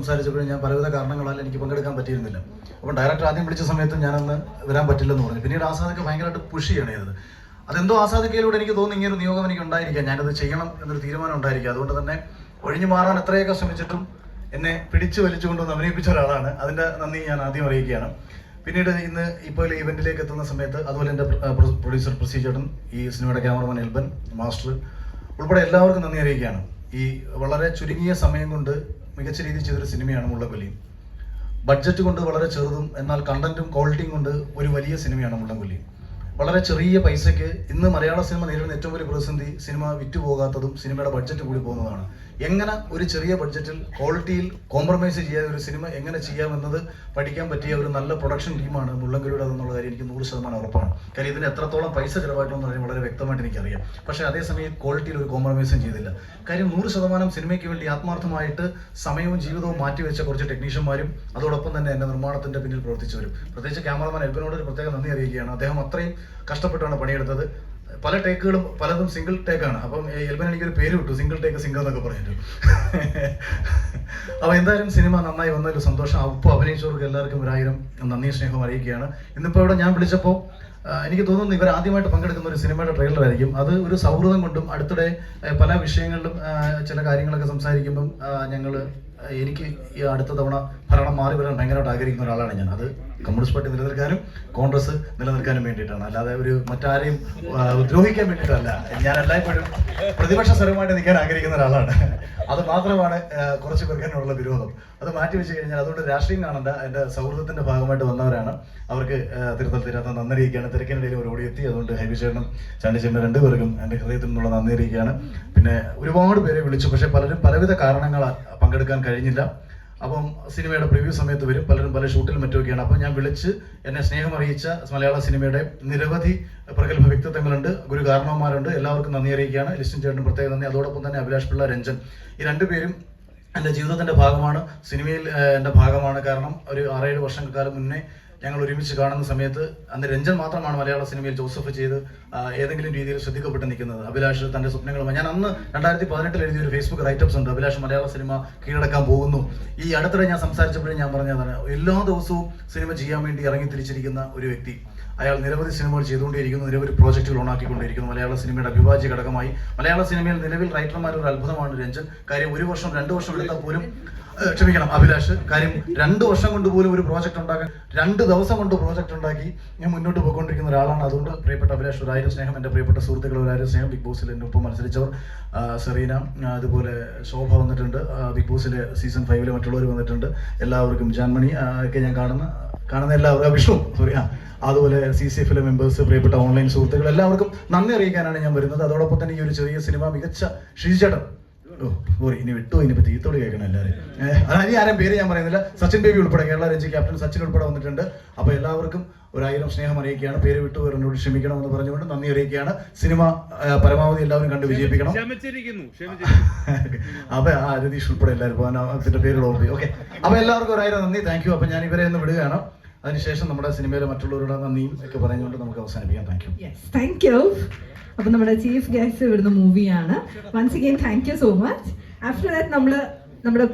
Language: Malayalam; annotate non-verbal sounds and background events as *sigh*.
സംസാരിച്ചപ്പോഴും ഞാൻ പലവിധ കാരണങ്ങളാൽ എനിക്ക് പങ്കെടുക്കാൻ പറ്റിയിരുന്നില്ല. അപ്പം ഡയറക്ടർ ആദ്യം വിളിച്ച സമയത്ത് ഞാനന്ന് വരാൻ പറ്റില്ലെന്ന് പറഞ്ഞു. പിന്നീട് ആസാദൊക്കെ ഭയങ്കരമായിട്ട് പുഷ് ചെയ്തത് അതെന്തോ ആസാദിക്കയിലൂടെ എനിക്ക് തോന്നുന്നു ഇങ്ങനെ ഒരു നിയോഗം എനിക്ക് ഉണ്ടായിരിക്കാം. ഞാനത് ചെയ്യണം എന്നൊരു തീരുമാനം ഉണ്ടായിരിക്കും. അതുകൊണ്ട് തന്നെ ഒഴിഞ്ഞു മാറാൻ എത്രയൊക്കെ ശ്രമിച്ചിട്ടും എന്നെ പിടിച്ചു വലിച്ചുകൊണ്ടൊന്ന് അഭിനയിപ്പിച്ച ഒരാളാണ്. അതിന്റെ നന്ദി ഞാൻ ആദ്യം അറിയിക്കുകയാണ്. പിന്നീട് ഇന്ന് ഇപ്പോൾ ഇവന്റിലേക്ക് എത്തുന്ന സമയത്ത് അതുപോലെ എന്റെ പ്രൊഡ്യൂസർ പ്രസീചേട്ടൻ ഈ സിനിമയുടെ ക്യാമറമാൻ എൽബൻ മാസ്റ്റർ ഉൾപ്പെടെ എല്ലാവർക്കും നന്ദി അറിയിക്കുകയാണ്. ഈ വളരെ ചുരുങ്ങിയ സമയം കൊണ്ട് മികച്ച രീതിയിൽ ചെയ്തൊരു സിനിമയാണ് മുള്ളക്കൊല്ലി ബഡ്ജറ്റ് കൊണ്ട് വളരെ ചെറുതും എന്നാൽ കണ്ടന്റും ക്വാളിറ്റിയും കൊണ്ട് ഒരു വലിയ സിനിമയാണ് മുള്ളൻകൊല്ലി വളരെ ചെറിയ പൈസയ്ക്ക് ഇന്ന് മലയാള സിനിമ നേരിടുന്ന ഏറ്റവും വലിയ പ്രതിസന്ധി സിനിമ വിറ്റുപോകാത്തതും സിനിമയുടെ ബഡ്ജറ്റ് കൂടി പോകുന്നതാണ്. എങ്ങനെ ഒരു ചെറിയ ബഡ്ജറ്റിൽ ക്വാളിറ്റിയിൽ കോംപ്രമൈസ് ചെയ്യാതെ ഒരു സിനിമ എങ്ങനെ ചെയ്യാമെന്നത് പഠിക്കാൻ പറ്റിയ ഒരു നല്ല പ്രൊഡക്ഷൻ ടീമാണ് മുള്ളൻകൊല്ലിയുടെ എന്നുള്ള കാര്യം എനിക്ക് നൂറ് ശതമാനം ഉറപ്പാണ്. കാര്യം ഇതിന് എത്രത്തോളം പൈസ ചിലവായിട്ടുണ്ടെന്ന് പറഞ്ഞാൽ വളരെ വ്യക്തമായിട്ട് എനിക്കറിയാം. പക്ഷേ അതേസമയം ക്വാളിറ്റിയിൽ ഒരു കോംപ്രമൈസും ചെയ്തില്ല. കാര്യം നൂറ് ശതമാനം സിനിമയ്ക്ക് വേണ്ടി ആത്മാർത്ഥമായിട്ട് സമയവും ജീവിതവും മാറ്റിവെച്ച കുറച്ച് ടെക്നീഷ്യന്മാരും അതോടൊപ്പം തന്നെ എന്റെ നിർമ്മാണത്തിന്റെ പിന്നിൽ പ്രവർത്തിച്ചവരും. പ്രത്യേകിച്ച് ക്യാമറമാൻ എൽബിനോട് ഒരു പ്രത്യേക നന്ദി അറിയിക്കുകയാണ്. അദ്ദേഹം അത്രയും കഷ്ടപ്പെട്ടാണ് പണിയെടുത്തത്. പല ടേക്കുകളും പലതും സിംഗിൾ ടേക്കാണ് അപ്പം എൽബൻ എനിക്കൊരു പേര് വിട്ടു. സിംഗിൾ ടേക്ക് സിംഗർ എന്നൊക്കെ പറഞ്ഞിട്ട്. അപ്പോൾ എന്തായാലും സിനിമ നന്നായി വന്നതിൽ സന്തോഷം. അപ്പോൾ അഭിനയിച്ചവർക്ക് എല്ലാവർക്കും ഒരായിരം നന്ദി സ്നേഹം അറിയിക്കുകയാണ്. ഇന്നിപ്പോൾ ഇവിടെ ഞാൻ വിളിച്ചപ്പോൾ എനിക്ക് തോന്നുന്നു ഇവർ ആദ്യമായിട്ട് പങ്കെടുക്കുന്ന ഒരു സിനിമയുടെ ട്രെയിലർ ആയിരിക്കും. അത് ഒരു സൗഹൃദം കൊണ്ടും അടുത്തിടെ പല വിഷയങ്ങളിലും ചില കാര്യങ്ങളൊക്കെ സംസാരിക്കുമ്പം ഞങ്ങൾ എനിക്ക് ഈ അടുത്ത തവണ ഭരണം മാറി വരാൻ ഭയങ്കരമായിട്ട് ആഗ്രഹിക്കുന്ന ഒരാളാണ് ഞാൻ. അത് കമ്മ്യൂണിസ്റ്റ് പാർട്ടി നിലനിൽക്കാനും കോൺഗ്രസ് നിലനിൽക്കാനും വേണ്ടിയിട്ടാണ്. അല്ലാതെ ഒരു മറ്റാരെയും ദ്രോഹിക്കാൻ വേണ്ടിയിട്ടല്ല. ഞാൻ എല്ലായ്പ്പോഴും പ്രതിപക്ഷ സ്വരമായിട്ട് നിൽക്കാൻ ആഗ്രഹിക്കുന്ന ഒരാളാണ്. അത് മാത്രമാണ് കുറച്ച് പേർക്ക് വിരോധം. അത് മാറ്റി വെച്ച് കഴിഞ്ഞാൽ അതുകൊണ്ട് രാഷ്ട്രീയം കാണണ്ട. എന്റെ സൗഹൃദത്തിന്റെ ഭാഗമായിട്ട് വന്നവരാണ്. അവർക്ക് തിരുത്തൽ തീരാത്ത നന്ദി അറിയിക്കുകയാണ് തിരക്കിനിടയിൽ ഓടി ഓടിയെത്തി അതുകൊണ്ട് ഹൈബിചേട്ടനും ചാണ്ടിച്ചേട്ടനും രണ്ടുപേർക്കും എന്റെ ഹൃദയത്തിൽ നിന്നുള്ള നന്ദി അറിയിക്കുകയാണ്. പിന്നെ ഒരുപാട് പേരെ വിളിച്ചു. പക്ഷേ പലരും പലവിധ കാരണങ്ങളാൽ പങ്കെടുക്കാൻ കഴിഞ്ഞില്ല. അപ്പം സിനിമയുടെ പ്രിവ്യൂ സമയത്ത് വരും. പലരും പല ഷൂട്ടിൽ മറ്റുമൊക്കെയാണ്. അപ്പം ഞാൻ വിളിച്ച് എന്നെ സ്നേഹം അറിയിച്ച മലയാള സിനിമയുടെ നിരവധി പ്രഗത്ഭ വ്യക്തിത്വങ്ങളുണ്ട്. ഗുരു കാരണവന്മാരുണ്ട്. എല്ലാവർക്കും നന്ദി അറിയിക്കുകയാണ്. ലിസ്റ്റിൻ ചേട്ടൻ പ്രത്യേക നന്ദി. അതോടൊപ്പം തന്നെ അഭിലാഷ് പിള്ള രഞ്ജൻ. ഈ രണ്ടുപേരും എന്റെ ജീവിതത്തിന്റെ ഭാഗമാണ്. സിനിമയിൽ എന്റെ ഭാഗമാണ്. കാരണം ഒരു ആറേഴ് വർഷക്കാലം മുന്നേ ഞങ്ങൾ ഒരുമിച്ച് കാണുന്ന സമയത്ത് അന്ന് രഞ്ജൻ മാത്രമാണ് മലയാള സിനിമയിൽ ജോസഫ് ചെയ്ത് ഏതെങ്കിലും രീതിയിൽ ശ്രദ്ധിക്കപ്പെട്ട് നിൽക്കുന്നത്. അഭിലാഷ് തന്റെ സ്വപ്നങ്ങളുമായി. ഞാൻ അന്ന് രണ്ടായിരത്തി പതിനെട്ടിൽ എഴുതിയ ഒരു ഫേസ്ബുക്ക് റൈറ്റപ്സ് ഉണ്ട്. അഭിലാഷ് മലയാള സിനിമ കീഴടക്കാൻ പോകുന്നു. ഈ അടുത്തിടെ ഞാൻ സംസാരിച്ചപ്പോഴും ഞാൻ പറഞ്ഞതാണ് എല്ലാ ദിവസവും സിനിമ ചെയ്യാൻ വേണ്ടി ഇറങ്ങി തിരിച്ചിരിക്കുന്ന ഒരു വ്യക്തി. അയാൾ നിരവധി സിനിമകൾ ചെയ്തുകൊണ്ടിരിക്കുന്നു നിരവധി പ്രോജക്റ്റുകൾ ഉണ്ടാക്കിക്കൊണ്ടിരിക്കുന്നു മലയാള സിനിമയുടെ അഭിവാജ്യ ഘടകമായി. മലയാള സിനിമയിൽ നിലവിൽ റൈറ്റർമാർ ഒരു അത്ഭുതമാണ് രഞ്ജൻ. കാര്യം ഒരു വർഷം രണ്ട് വർഷം എടുത്താൽ പോലും ക്ഷമിക്കണം അഭിലാഷ്. കാര്യം രണ്ട് വർഷം കൊണ്ട് പോലും ഒരു പ്രോജക്റ്റ് ഉണ്ടാക്കാൻ രണ്ട് ദിവസം കൊണ്ട് പ്രോജക്റ്റ് ഉണ്ടാക്കി ഞാൻ മുന്നോട്ട് പോയിക്കൊണ്ടിരിക്കുന്ന ഒരാളാണ്. അതുകൊണ്ട് പ്രിയപ്പെട്ട അഭിലാഷ് ഒരായിരം സ്നേഹം. എന്റെ പ്രിയപ്പെട്ട സുഹൃത്തുക്കൾ ഒരായിരം സ്നേഹം. ബിഗ് ബോസിൽ എന്റെ ഒപ്പം മത്സരിച്ചവർ സെറീന അതുപോലെ ശോഭ വന്നിട്ടുണ്ട്. ബിഗ് ബോസിലെ സീസൺ ഫൈവിലെ മറ്റുള്ളവർ വന്നിട്ടുണ്ട്. എല്ലാവർക്കും ജാൻമണി ഒക്കെ ഞാൻ കാണുന്ന. കാണുന്ന എല്ലാവർക്കും വിഷ്ണു സോറി ആ. അതുപോലെ സി സി എഫിലെ മെമ്പേഴ്സ് പ്രിയപ്പെട്ട ഓൺലൈൻ സുഹൃത്തുക്കൾ എല്ലാവർക്കും നന്ദി അറിയിക്കാനാണ് ഞാൻ വരുന്നത്. അതോടൊപ്പം തന്നെ ഈ ഒരു ചെറിയ സിനിമ മികച്ച ശ്രീചേട്ടൻ ഓ സോറി ഇനി വിട്ടു ഇനി തീത്തോട് കേൾക്കണം എല്ലാവരും. അതായത് ആരും പേര് ഞാൻ പറയുന്നില്ല. സച്ചിൻ ബേബി ഉൾപ്പെടെ കേരള രഞ്ജി ക്യാപ്റ്റൻ സച്ചിൻ ഉൾപ്പെടെ വന്നിട്ടുണ്ട്. അപ്പൊ എല്ലാവർക്കും ഒരായിരം സ്നേഹം അറിയിക്കുകയാണ്. പേര് വിട്ടു എന്നോട് ക്ഷമിക്കണമെന്ന് പറഞ്ഞുകൊണ്ട് നന്ദി അറിയിക്കുകയാണ്. സിനിമ പരമാവധി എല്ലാവരും കണ്ട് വിജയിപ്പിക്കണം. *laughs* അപ്പൊ ആ രതീഷ് ഉൾപ്പെടെ എല്ലാവരും അതിന്റെ പേര് ഓർമ്മ ഓക്കെ അപ്പൊ എല്ലാവർക്കും ഒരായിരം നന്ദി. താങ്ക് യു അപ്പൊ ഞാൻ ഇവരെ ഒന്ന് വിടുകയാണ്. അതിനുശേഷം നമ്മുടെ സിനിമയിലെ മറ്റുള്ളവരുടെ നന്ദിയും ഒക്കെ പറഞ്ഞുകൊണ്ട് നമുക്ക് അവസാനിപ്പിക്കാം. താങ്ക് യു താങ്ക് യു അപ്പൊ നമ്മുടെ ചീഫ് ഗസ്റ്റ് ഇവിടുന്ന് മൂവിയാണ് once again thank you so much after that നമ്മൾ നമ്മുടെ